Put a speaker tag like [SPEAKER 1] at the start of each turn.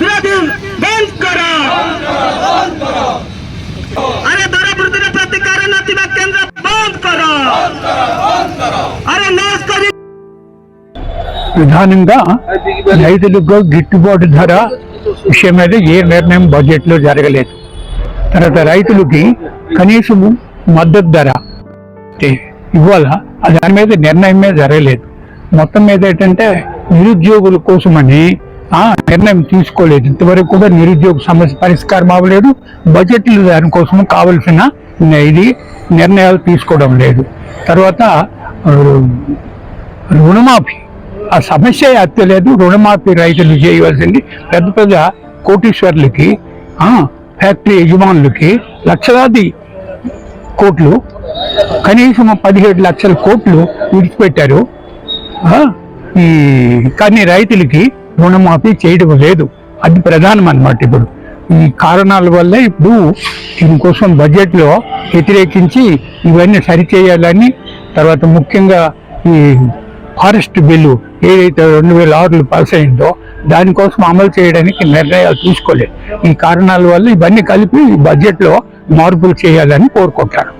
[SPEAKER 1] Brazil
[SPEAKER 2] విధానంగా రైతులకు గిట్టుబాటు ధర విషయం మీద ఏ నిర్ణయం బడ్జెట్లో జరగలేదు. తర్వాత రైతులకి కనీసము మద్దతు ధర ఇవాళ దాని మీద నిర్ణయం మీద జరగలేదు. మొత్తం మీద ఏంటంటే నిరుద్యోగుల కోసమని నిర్ణయం తీసుకోలేదు. ఇంతవరకు కూడా నిరుద్యోగ సమస్య పరిష్కారం అవ్వలేదు. బడ్జెట్లు దానికోసం కావలసిన ఇది నిర్ణయాలు తీసుకోవడం లేదు. తర్వాత రుణమాఫీ. ఆ సమస్య అత్తలేదు రుణమాఫీ రైతులు చేయవలసింది పెద్ద పెద్ద కోటీశ్వర్లకి ఫ్యాక్టరీ యజమానులకి లక్షలాది కోట్లు కనీసం పదిహేడు లక్షల కోట్లు విడిచిపెట్టారు. ఆ, ఈ కానీ రైతులకి రుణమాఫీ చేయడం లేదు. అది ప్రధానం అన్నమాట ఇప్పుడు. ఈ కారణాల వల్ల ఇప్పుడు దీనికోసం బడ్జెట్లో వ్యతిరేకించి ఇవన్నీ సరిచేయాలని తర్వాత ముఖ్యంగా ఈ ఫారెస్ట్ బిల్లు ఏదైతే రెండు వేల ఆరులో పాస్ అయిందో దానికోసం అమలు చేయడానికి నిర్ణయాలు తీసుకోలేదు. ఈ కారణాల వల్ల ఇవన్నీ కలిపి ఈ బడ్జెట్లో మార్పులు చేయాలని కోరుకుంటారు